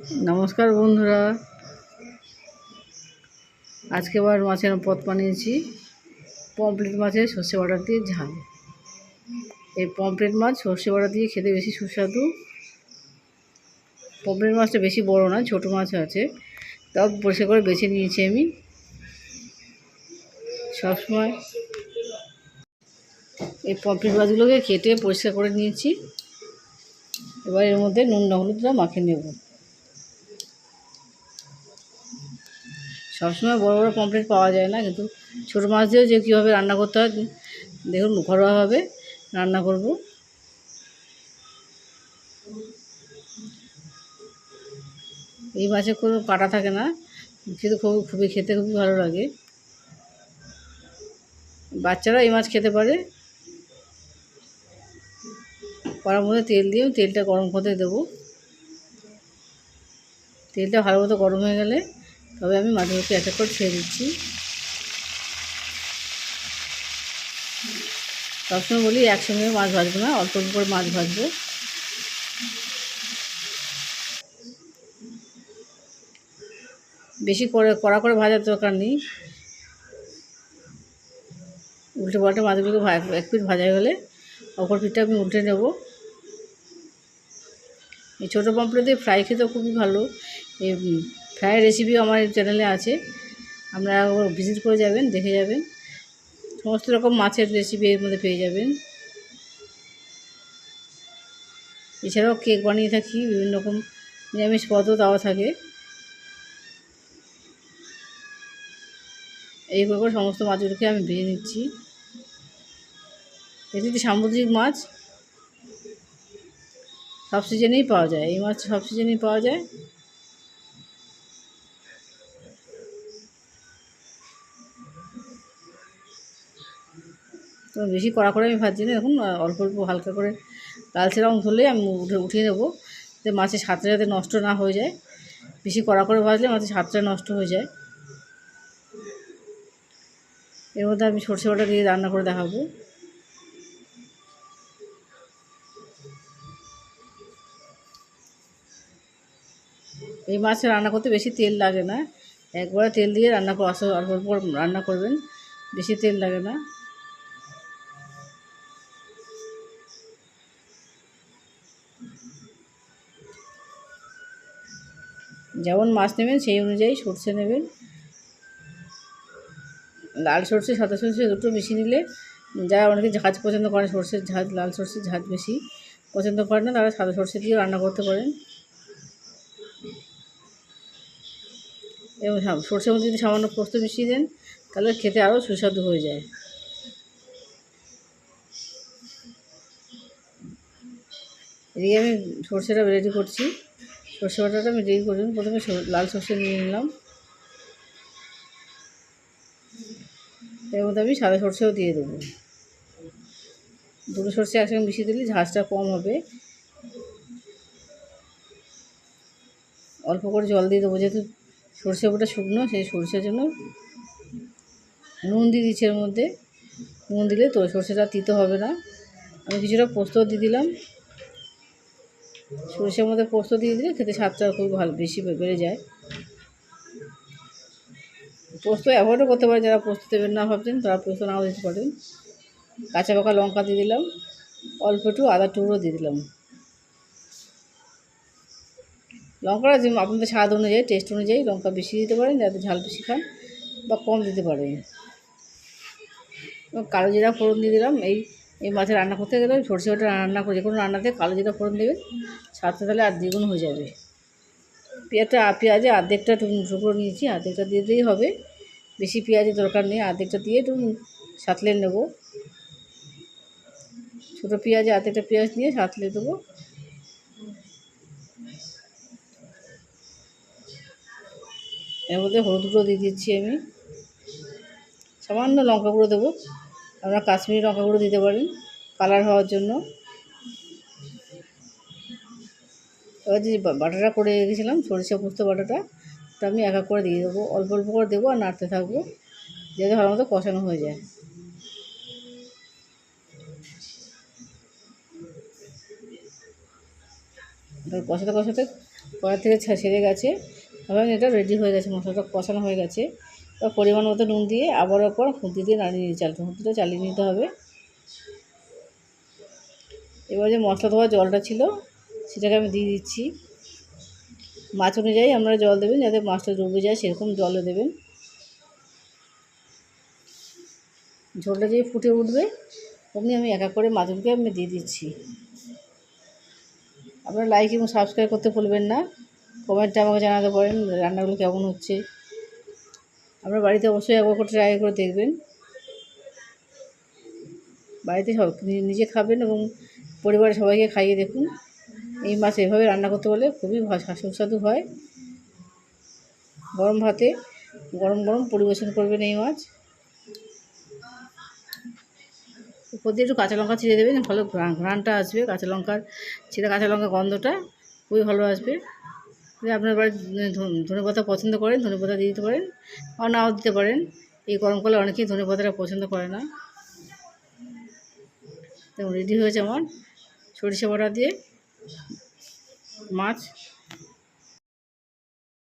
নমস্কার বন্ধুরা। আজকে আবার মাছের পথ বানিয়েছি। পমপ্লেট মাছের সর্ষে বাটা দিয়ে ঝাল। এই পমপ্লেট মাছ সর্ষে বাটা দিয়ে খেতে বেশি সুস্বাদু। পমপ্লেট মাছটা বেশি বড় না, ছোট মাছ আছে। তাও পরিষ্কার করে বেছে নিয়েছি আমি। সবসময় এই পমপ্লেট মাছগুলোকে কেটে পরিষ্কার করে নিয়েছি। এবার এর মধ্যে নুন, হলুদটা মাখিয়ে নেব। সবসময় বড় বড় পমপ্লেট পাওয়া যায় না, কিন্তু ছোটো মাছ দিয়েও যে কীভাবে রান্না করতে হয়, দেখুন ঘরোয়াভাবে রান্না করব। এই মাছে কোনো কাটা থাকে না, কিন্তু খুব, খুবই খেতে খুবই ভালো লাগে। বাচ্চারা এই মাছ খেতে পারে। কড়ার মধ্যে তেল দিয়ে তেলটা গরম করতে দেবো। তেলটা ভালো মতো গরম হয়ে গেলে তবে আমি মাছগুলোকে এক এক করে ছেড়ে দিচ্ছি। সবসময় বলি একসঙ্গে মাছ ভাজবো না, অল্প অল্প করে মাছ ভাজবো। বেশি করে, কড়া করে ভাজার দরকার নেই। উল্টে পাল্টে মাছগুলোকে এক পিঠ ভাজা গেলে অপর পিঠটা আমি উল্টে নেব। এই ছোটো পাম্পড়ে দিয়ে ফ্রাই খেতেও খুবই ভালো। ফ্রাই রেসিপি আমার চ্যানেলে আছে। আপনারা ভিজিট করে যাবেন, দেখে যাবেন। সমস্ত রকম মাছের রেসিপি এর মধ্যে পেয়ে যাবেন। এছাড়াও কেক বানিয়ে থাকি, বিভিন্ন রকম নিরামিষ পদ দেওয়া থাকে। এই করে সমস্ত মাছগুলোকে আমি ভেজে নিচ্ছি। এটি সামুদ্রিক মাছ। সব সিজনেই পাওয়া যায়। এই মাছ সব সিজনেই পাওয়া যায়। বেশি কড়া করে আমি ভাজছি না এখন অল্প অল্প হালকা করে লালচে রঙ ধরলেই আমি উঠে, উঠিয়ে নেব যাতে মাছের স্বাদটা যাতে নষ্ট না হয়ে যায়। বেশি কড়া করে ভাজলে মাছের স্বাদটা নষ্ট হয়ে যায়। এর মধ্যে আমি সর্ষে বাটা দিয়ে রান্না করে দেখাবো। এই মাছে রান্না করতে বেশি তেল লাগে না। একবার তেল দিয়ে রান্না করা, অল্প অল্প রান্না করবেন। বেশি তেল লাগে না। যেমন মাছ নেবেন সেই অনুযায়ী সর্ষে নেবেন। লাল সর্ষে, সাদা সর্ষে দুটো বেশি নিলে যারা অনেকে ঝাঁজ পছন্দ করেন, সর্ষের ঝাঁজ, লাল সর্ষের ঝাঁজ বেশি পছন্দ করেন না, তারা সাদা সর্ষে দিয়ে রান্না করতে পারেন। এবং সর্ষের মধ্যে যদি সামান্য পোস্ত মিশিয়ে দেন, তাহলে খেতে আরও সুস্বাদু হয়ে যায়। এদিকে আমি সর্ষেটা রেডি করছি। সর্ষে বাটাটা আমি রেডি করি প্রথমে লাল সর্ষে নিয়ে নিলাম। এর মধ্যে আমি সাদা সর্ষেও দিয়ে দেবো। দুটো সর্ষে একসঙ্গে মিশিয়ে দিলে ঝাঁজটা কম হবে। অল্প করে জল দিয়ে দেবো, যেহেতু সর্ষে ওটা শুকনো, সেই সর্ষের জন্য নুন দিয়ে দিচ্ছি এর মধ্যে। নুন দিলে তো সর্ষেটা তিতো হবে না। আমি কিছুটা পোস্ত দিয়ে দিলাম। সর্ষের মধ্যে পোস্ত দিয়ে দিলে খেতে স্বাদটা খুব ভালো, বেশি বেড়ে যায়। পোস্ত অ্যাভয়েডও করতে পারে যারা পোস্ত দেবেন না ভাবছেন, তারা পোস্ত নাও দিতে পারেন। কাঁচা পাকা লঙ্কা দিয়ে দিলাম, অল্প একটু আদা টুকরো দিয়ে দিলাম। লঙ্কাটা যে আপনাদের স্বাদ অনুযায়ী টেস্ট অনুযায়ী লঙ্কা বেশি দিতে পারেন, যাতে ঝাল বেশি খান, বা কম দিতে পারেন। কালো জিরা ফোড়ন দিয়ে দিলাম, এই এই মাছের রান্না করতে গেলে সরষে বাটা রান্না করে যে কোনো রান্নাতে কালো জিরা ফোড়ন দেবেন স্বাদটা তাহলে আর দ্বিগুণ হয়ে যাবে। পেঁয়াজটা, পেঁয়াজে আর্ধেকটা টুকরো নিয়েছি, আর্ধেকটা দিয়ে দিলেই হবে। বেশি পেঁয়াজের দরকার নেই, আর্ধেকটা দিয়ে একটু সাঁতলে নেব। ছোটো পেঁয়াজে আর্ধেকটা পেঁয়াজ নিয়ে সাঁতলে দেবো। এর মধ্যে হলুদ গুঁড়ো দিয়ে দিচ্ছি আমি। সামান্য লঙ্কা গুঁড়ো দেবো। আপনারা কাশ্মীরি লঙ্কা গুঁড়ো দিতে পারেন কালার হওয়ার জন্য। এবার যে বাটাটা করে রেখেছিলাম, সরিষা পোস্ত বাটাটা, ওটা আমি এক এক করে দিয়ে দেবো। অল্প অল্প করে দেবো আর নাড়তে থাকব, যাতে ভালো মতো কষানো হয়ে যায়। কষাতে কষাতে কড়া থেকে ছেড়ে গেছে। এবার এটা রেডি হয়ে গেছে, মশলাটা কষানো হয়ে গেছে। এবার পরিমাণ মতো নুন দিয়ে আবার ওপর খুঁতি দিয়ে নাড়িয়ে নিয়ে চালটা খুঁতিটা চালিয়ে নিতে হবে। এবার যে মশলা ধোয়া জলটা ছিল, সেটাকে আমি দিয়ে দিচ্ছি। মাছ অনুযায়ী আপনারা জল দেবেন, যাতে মাছটা ডুবে যায় সেরকম জলও দেবেন। ঝোলটা যেই ফুটে উঠবে, অমনি আমি এক এক করে মাছগুলোকে আমি দিয়ে দিচ্ছি। আপনারা লাইক এবং সাবস্ক্রাইব করতে ভুলবেন না। কমেন্টে আমাকে জানাতে পারেন রান্নাগুলো কেমন হচ্ছে। আপনার বাড়িতে অবশ্যই একবার করে ট্রাই করে দেখবেন। বাড়িতে সব নিজে খাবেন এবং পরিবারের সবাইকে খাইয়ে দেখুন। এই মাছ এভাবে রান্না করতে বলে খুবই সুস্বাদু হয়। গরম ভাতে গরম গরম পরিবেশন করবেন এই মাছ। উপর দিয়ে একটু কাঁচা লঙ্কা ছিঁড়ে দেবেন, ভালো ঘ্রাণ- ঘ্রাণটা আসবে। কাঁচা লঙ্কার, ছিঁড়ে কাঁচা লঙ্কার গন্ধটা খুবই ভালো আসবে। যদি আপনার বাড়ি ধনে পাতা পছন্দ করেন ধনে পাতা দিয়ে দিতে পারেন, আর নাও দিতে পারেন। এই গরমকালে অনেকেই ধনে পাতাটা পছন্দ করে না। তো রেডি হয়েছে আমার। সরিষা বাটা দিয়ে মাছ